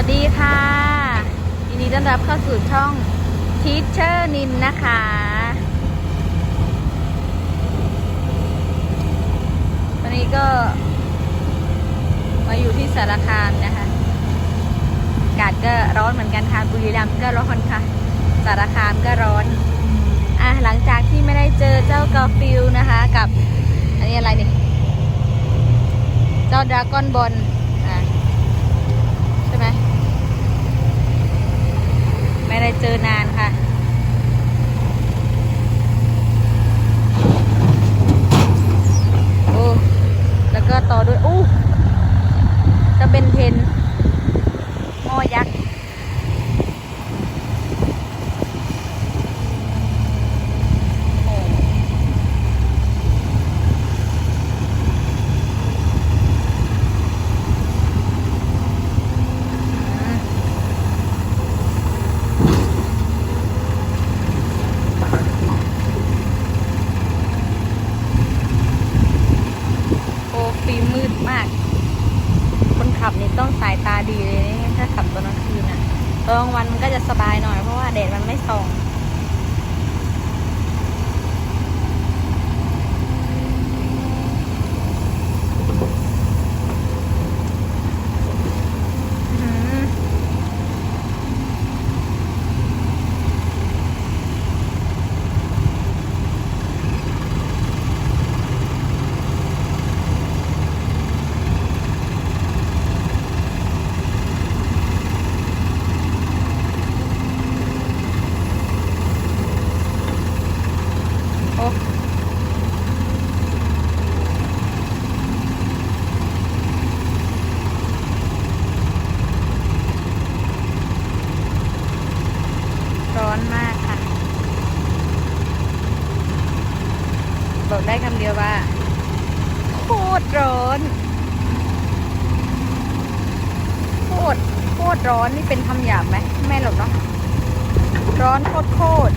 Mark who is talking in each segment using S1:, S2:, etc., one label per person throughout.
S1: วัสดีค่ะยินดีต้อนรับเข้าสู่ช่อง Teacher นินนะคะ ตอนนี้ก็ มาอยู่ที่สารคามนะคะ อากาศก็ร้อนเหมือนกันค่ะ บุรีรัมย์ก็ร้อนค่ะ สารคามก็ร้อน อะหลังจากที่ไม่ได้เจอเจ้ากาฟิลนะคะ กับ อันนี้อะไรนี่ เจ้าดราก้อนบอลอะ ใช่ไหม ไม่ได้เจอนานค่ะ โอ้ แล้วก็ต่อด้วยอู้จะเป็นเพนหม้อยักษ์ โอ้ อืม โอ้ฟิล์มมืดมาก คนขับนี่ต้องสายตาดีเลยนะถ้าขับตอนกลางคืนน่ะ ตอนกลางวันมันก็จะสบายหน่อยเพราะว่าแดดมันไม่ส่อง อื้อหือโอ้ร้อนมากค่ะ บอกได้คำเดียวว่า โคตรร้อน โค ตรโคตรร้อนนี่เป็นคำหยาบไหมแม่หลอกเนาะร้อนโคตรโค
S2: ต
S1: ร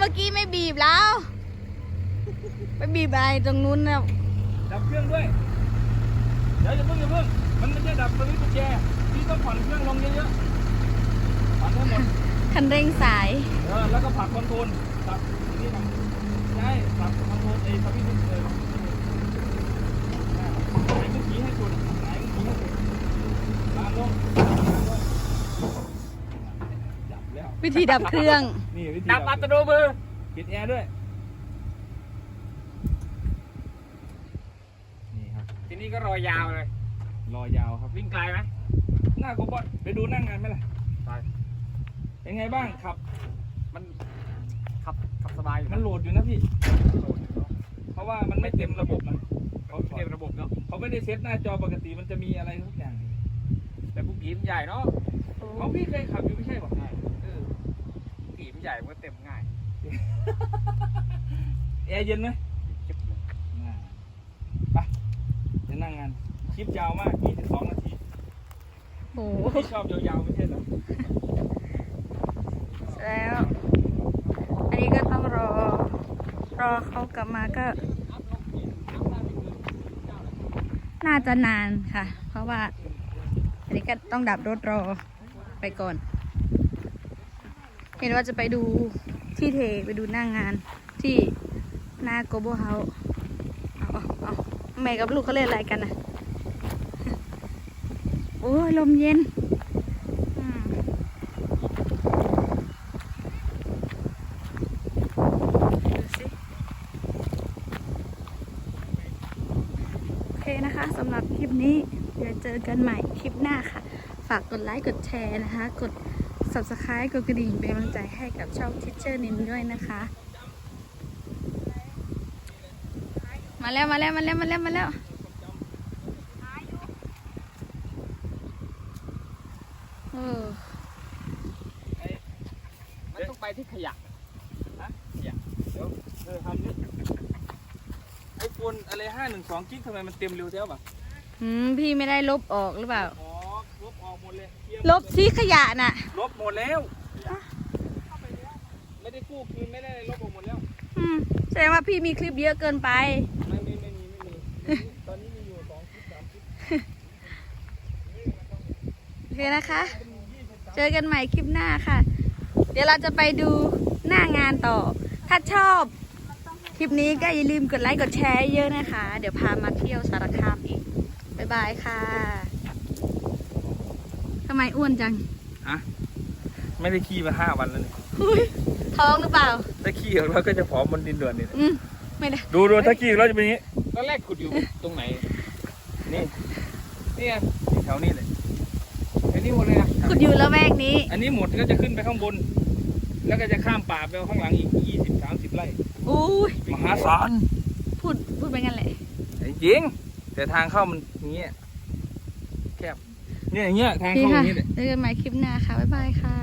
S1: เมื่อกี้ไม่บีบแล้ว ไปบีบอะไรตรงนู้นนะ
S2: ดับเครื่องด้วย เดี๋ยวอย่าเพิ่งอย่าเพิ่ง มันไม่ใช่ดับสวิตช์กุญแจพี่ต้องผ่อนเครื่องลงเยอะๆผ่อนให้หมด
S1: คันเร่งสาย
S2: เออ แล้วก็ผลักคอนโทรลผลักนี่นะใช่ผลักคอนโทรลเองสวิตช์กุญแจไหนเมื่อกี้ให้สุดไหนเมื่อกี้ให้สุดวางลงวางลงดับแล้ว
S1: วิธีดับเครื่อง
S2: นี่ วิธี
S3: ดับอัตโนมือ
S2: ปิดแอร์ด้วย นี่ครับ
S3: ทีนี้ก็รอยาวเลย
S2: รอยาวครับ
S3: วิ่งไกลไหม
S2: หน้าโกบอลไปดูหนั่งงานไหมล่ะ
S3: ไป
S2: เป็นไงบ้างขับ
S3: มันขับขับสบายอยู่
S2: มันโหลดอยู่นะพี่ เพราะว่ามันไม่เต็มระบบมันเขา
S3: เต็มระบบเนาะ
S2: เขาไม่ได้เซตหน้าจอปกติมันจะมีอะไรทุกอย่าง
S3: แต่พวกกีมนใหญ่เนาะ
S2: เขาพี่เคยขับอยู่ไม่ใช่หรอ
S3: ใช่เออ กีมนใหญ่มันก็เต็มง่าย
S2: แอร์เย็นไหม
S3: เก็บเลย
S2: น่าไปจะนั่งงานคลิปยาวมาก 22 นาที
S1: โอ้โห
S2: พี่ชอบยาวๆไม่ใช่เหรอ
S1: แล้ว อันนี้ก็ต้องรอ รอเขากลับมาก็ น่าจะนานค่ะ เพราะว่า อันนี้ก็ต้องดับรถรอไปก่อน เห็นว่าจะไปดูที่เทไปดูหน้างงานที่หน้าโกโบเฮาเอาเอาเอาแม่กับลูกเขาเล่นอะไรกันนะโอ้ยลมเย็นโอเคนะคะสำหรับคลิปนี้เดี๋ยวเจอกันใหม่คลิปหน้าค่ะ ฝากกดไลค์กดแชร์นะคะ กด subscribe กดกระดิ่งเป็นกำลังใจให้กับช่อง Teacher นินด้วยนะคะ มาแล้วมาแล้วมาแล้วมาแล้วมาแล้วเออ
S3: มันต้องไปที่ขยะ
S2: ฮะเดี๋ยวเออทำนี่ไอโฟนอะไร512กิกทำไมมันเต็มเร็วแท้วะ
S1: อืมพี่ไม่ได้ลบออกหรือเปล่า
S2: อ๋อลบออกหม ดเลยเคลียร์
S1: ลบที่ขยะน่ะ
S2: ลบหมดแล้ว ไม่ได้กู้คืนไม่ได้ลบออกหมดแล้ว
S1: อืมแสดงว่าพี่มีคลิปเยอะเกินไป
S2: ไม่ไม่ไม่มีไม่มีตอนนี้มีอยู่สองคลิปสามคลิป
S1: โอเคนะคะ เจอกันใหม่คลิปหน้าค่ะ เดี๋ยวเราจะไปดูหน้างานต่อ ถ้าชอบคลิปนี้ก็อย่าลืมกดไลค์กดแชร์เยอะนะคะ เดี๋ยวพามาเที่ยวสารคามอีก บ๊ายบายค่ะ ทำไมอ้วนจัง
S2: ฮะไม่ได้ขี่มาห้าวันแล้วเนี่ย
S1: อุ๊ยท้องหรือเปล่า
S2: ถ้าขี่แล้วก็จะผอมบนดินด่วนนี่
S1: อืมไม่ได้
S2: ดูดูถ้าขี่แล้วจะเป็นอย่างนี้
S3: ตอนแรกขุดอยู่ ตรงไหน
S2: นี่
S3: นี่ไง
S2: แถวนี้เลย
S3: ไอ้นี่หมดเลยนะ
S1: ขุดอยู่ละแวกนี้
S2: อันนี้หมดก็จะขึ้นไปข้างบน แล้วก็จะข้ามป่าไปเอาข้างหลังอีกยี่สิบสามสิบไร่
S1: อุ้ย
S2: มหาศาล
S1: พูดพูดไปงั้นแหละ
S2: จริงๆแต่ทางเข้ามันอย่างเงี้ยแคบ เนี่ยอย่างเงี้ยทางเข้าอย่างนี้เลย
S1: เจอกันใหม่คลิปหน้าค่ะ บ๊ายบายค่ะ